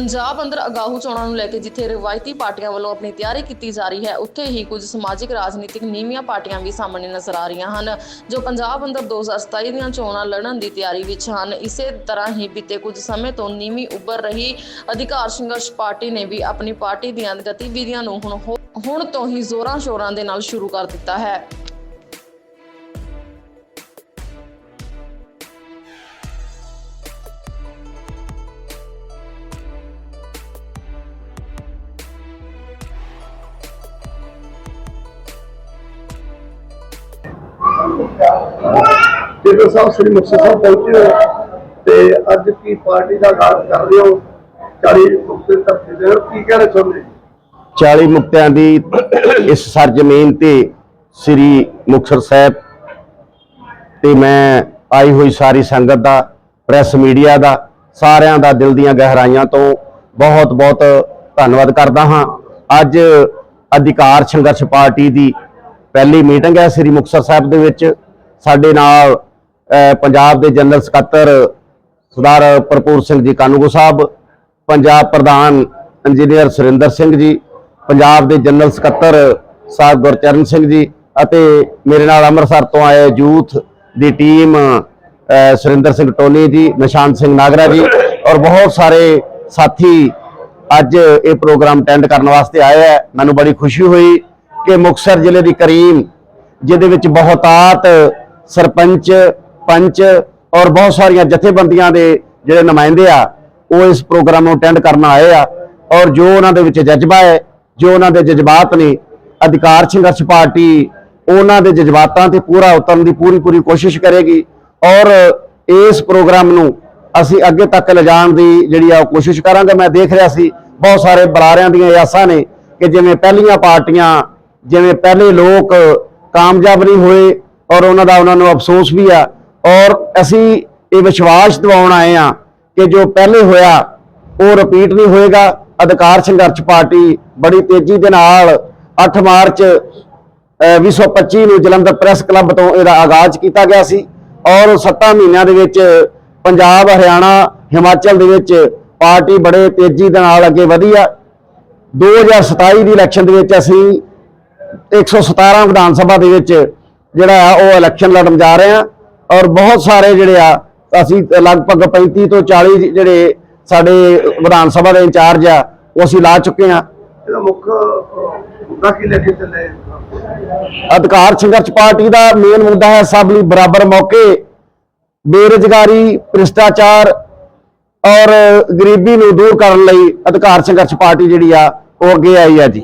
ਪੰਜਾਬ ਅੰਦਰ ਅਗਾਹੂ ਚੋਣਾਂ ਨੂੰ ਲੈ ਕੇ ਜਿੱਥੇ ਰਿਵਾਇਤੀ ਪਾਰਟੀਆਂ ਵੱਲੋਂ ਆਪਣੀ ਤਿਆਰੀ ਕੀਤੀ ਜਾ ਰਹੀ ਹੈ, ਉੱਥੇ ਹੀ ਕੁਝ ਸਮਾਜਿਕ, ਰਾਜਨੀਤਿਕ ਨੀਵੀਆਂ ਪਾਰਟੀਆਂ ਵੀ ਸਾਹਮਣੇ ਨਜ਼ਰ ਆ ਰਹੀਆਂ ਹਨ, ਜੋ ਪੰਜਾਬ ਅੰਦਰ 2027 ਦੀਆਂ ਚੋਣਾਂ ਲੜਨ ਦੀ ਤਿਆਰੀ ਵਿੱਚ ਹਨ। ਇਸੇ ਤਰ੍ਹਾਂ ਹੀ ਬੀਤੇ ਕੁਝ ਸਮੇਂ ਤੋਂ ਨੀਵੀਂ ਉੱਭਰ ਰਹੀ ਅਧਿਕਾਰ ਸੰਘਰਸ਼ ਪਾਰਟੀ ਨੇ ਵੀ ਆਪਣੀ ਪਾਰਟੀ ਦੀਆਂ ਗਤੀਵਿਧੀਆਂ ਨੂੰ ਹੁਣ ਹੋ- ਹੁਣ ਤੋਂ ਹੀ ਜ਼ੋਰਾਂ ਸ਼ੋਰਾਂ ਦੇ ਨਾਲ ਸ਼ੁਰੂ ਕਰ ਦਿੱਤਾ ਹੈ। ਜਦੋਂ ਸਾਹਿਬ, ਸ੍ਰੀ ਮੁਕਤਸਰ ਸਾਹਿਬ ਪਹੁੰਚੇ ਤੇ ਅੱਜ ਕੀ ਪਾਰਟੀ ਦਾ ਆਗਾਜ਼ ਕਰ ਰਹੇ ਹੋ? 40 ਮੁਕਤਸਰ ਧਰਤੀ ਦੇ ਕੀ ਕਹਿਣਾ ਚਾਹੁੰਦੇ 40 ਮੁਕਤਿਆਂ ਦੀ ਇਸ ਸਰਜ਼ਮੀਨ ਤੇ ਸ੍ਰੀ ਮੁਕਤਸਰ ਸਾਹਿਬ ਤੇ ਮੈਂ ਆਈ ਹੋਈ ਸਾਰੀ ਸੰਗਤ ਦਾ, ਪ੍ਰੈਸ ਮੀਡੀਆ ਦਾ, ਸਾਰਿਆਂ ਦਾ ਦਿਲ ਦੀਆਂ ਗਹਿਰਾਈਆਂ ਤੋਂ ਬਹੁਤ ਬਹੁਤ ਧੰਨਵਾਦ ਕਰਦਾ ਹਾਂ। ਅੱਜ ਅਧਿਕਾਰ ਸੰਘਰਸ਼ ਪਾਰਟੀ ਦੀ ਪਹਿਲੀ ਮੀਟਿੰਗ ਹੈ ਸ੍ਰੀ ਮੁਕਤਸਰ ਸਾਹਿਬ ਦੇ ਵਿੱਚ। ਸਾਡੇ ਨਾਲ ਪੰਜਾਬ ਦੇ ਜਨਰਲ ਸਕੱਤਰ ਸਰਦਾਰ ਭਰਪੂਰ ਸਿੰਘ ਜੀ ਕਾਨੂੰਗੋ ਸਾਹਿਬ, ਪੰਜਾਬ ਪ੍ਰਧਾਨ ਇੰਜੀਨੀਅਰ ਸੁਰਿੰਦਰ ਸਿੰਘ ਜੀ, ਪੰਜਾਬ ਦੇ ਜਨਰਲ ਸਕੱਤਰ ਸਾਹਿਬ ਗੁਰਚਰਨ ਸਿੰਘ ਜੀ ਅਤੇ ਮੇਰੇ ਨਾਲ ਅੰਮ੍ਰਿਤਸਰ ਤੋਂ ਆਏ ਯੂਥ ਦੀ ਟੀਮ ਸੁਰਿੰਦਰ ਸਿੰਘ ਟੋਨੀ ਜੀ ਨਿਸ਼ਾਨ ਸਿੰਘ ਨਾਗਰਾ ਜੀ ਔਰ ਬਹੁਤ ਸਾਰੇ ਸਾਥੀ ਅੱਜ ਇਹ ਪ੍ਰੋਗਰਾਮ ਅਟੈਂਡ ਕਰਨ ਵਾਸਤੇ ਆਏ ਹੈ ਮੈਨੂੰ ਬੜੀ ਖੁਸ਼ੀ ਹੋਈ ਕਿ ਮੁਕਤਸਰ ਜ਼ਿਲ੍ਹੇ ਦੀ ਕਰੀਮ, ਜਿਹਦੇ ਵਿੱਚ ਬਹੁਤਾਤ ਸਰਪੰਚ, ਪੰਚ ਔਰ ਬਹੁਤ ਸਾਰੀਆਂ ਜਥੇਬੰਦੀਆਂ ਦੇ ਜਿਹੜੇ ਨੁਮਾਇੰਦੇ ਆ, ਉਹ ਇਸ ਪ੍ਰੋਗਰਾਮ ਨੂੰ ਅਟੈਂਡ ਕਰਨ ਆਏ ਆ ਔਰ ਜੋ ਉਹਨਾਂ ਦੇ ਵਿੱਚ ਜਜ਼ਬਾ ਹੈ, ਜੋ ਉਹਨਾਂ ਦੇ ਜਜ਼ਬਾਤ ਨੇ, ਅਧਿਕਾਰ ਸੰਘਰਸ਼ ਪਾਰਟੀ ਉਹਨਾਂ ਦੇ ਜਜ਼ਬਾਤਾਂ ਤੇ ਪੂਰਾ ਉਤਰਨ ਦੀ ਪੂਰੀ ਪੂਰੀ ਕੋਸ਼ਿਸ਼ ਕਰੇਗੀ ਔਰ ਇਸ ਪ੍ਰੋਗਰਾਮ ਨੂੰ ਅਸੀਂ ਅੱਗੇ ਤੱਕ ਲਿਜਾਣ ਦੀ ਜਿਹੜੀ ਆ ਉਹ ਕੋਸ਼ਿਸ਼ ਕਰਾਂਗੇ। ਮੈਂ ਦੇਖ ਰਿਹਾ ਸੀ ਬਹੁਤ ਸਾਰੇ ਬੁਲਾਰਿਆਂ ਦੀਆਂ ਆਸਾਂ ਨੇ ਕਿ ਜਿਵੇਂ ਪਹਿਲੀਆਂ ਪਾਰਟੀਆਂ, ਜਿਵੇਂ ਪਹਿਲੇ ਲੋਕ ਕਾਮਯਾਬ ਨਹੀਂ ਹੋਏ ਔਰ ਉਹਨਾਂ ਦਾ ਉਹਨਾਂ ਨੂੰ ਅਫਸੋਸ ਵੀ ਆ। ਔਰ ਅਸੀਂ ਇਹ ਵਿਸ਼ਵਾਸ ਦਿਵਾਉਣ ਆਏ ਆ ਕਿ ਜੋ ਪਹਿਲੇ ਹੋਇਆ, ਉਹ ਰਿਪੀਟ ਨਹੀਂ ਹੋਏਗਾ। ਅਧਿਕਾਰ ਸੰਘਰਸ਼ ਪਾਰਟੀ ਬੜੀ ਤੇਜ਼ੀ ਦੇ ਨਾਲ 8 ਮਾਰਚ, ਅਹ 2025 ਨੂੰ ਜਲੰਧਰ ਪ੍ਰੈਸ ਕਲੱਬ ਤੋਂ ਇਹਦਾ ਆਗਾਜ਼ ਕੀਤਾ ਗਿਆ ਸੀ। ਔਰ 7 ਮਹੀਨਿਆਂ ਦੇ ਵਿੱਚ ਪੰਜਾਬ, ਹਰਿਆਣਾ, ਹਿਮਾਚਲ ਦੇ ਵਿੱਚ ਪਾਰਟੀ ਬੜੇ ਤੇਜ਼ੀ ਦੇ ਨਾਲ ਅੱਗੇ ਵਧੀ ਆ। 2027 ਦੀ ਇਲੈਕਸ਼ਨ ਦੇ ਵਿੱਚ ਅਸੀਂ 117 ਵਿਧਾਨ ਸਭਾ ਦੇ ਵਿੱਚ ਜਿਹੜਾ ਆ ਉਹ ਇਲੈਕਸ਼ਨ ਲੜਨ ਜਾ ਰਹੇ ਆ। ਔਰ ਬਹੁਤ ਸਾਰੇ ਜਿਹੜੇ ਆ ਅਸੀਂ ਲਗਭਗ 35 ਤੋਂ 40 ਜਿਹੜੇ ਸਾਡੇ ਵਿਧਾਨ ਸਭਾ ਦੇ ਇੰਚਾਰਜ ਆ ਉਹ ਅਸੀਂ ਲਾ ਚੁੱਕੇ ਆ। ਇਹਦਾ ਮੁੱਖ ਮੁੱਦਾ ਕੀ ਲੈ ਕੇ ਚੱਲੇ ਅਧਿਕਾਰ ਸੰਘਰਸ਼ ਪਾਰਟੀ ਦਾ ਮੇਨ ਮੁੱਦਾ ਹੈ ਸਭ ਲਈ ਬਰਾਬਰ ਮੌਕੇ। ਬੇਰੁਜ਼ਗਾਰੀ ਭ੍ਰਿਸ਼ਟਾਚਾਰ ਔਰ ਗਰੀਬੀ ਨੂੰ ਦੂਰ ਕਰਨ ਲਈ ਅਧਿਕਾਰ ਸੰਘਰਸ਼ ਪਾਰਟੀ ਜਿਹੜੀ ਆ ਉਹ ਅੱਗੇ ਆਈ ਆ ਜੀ।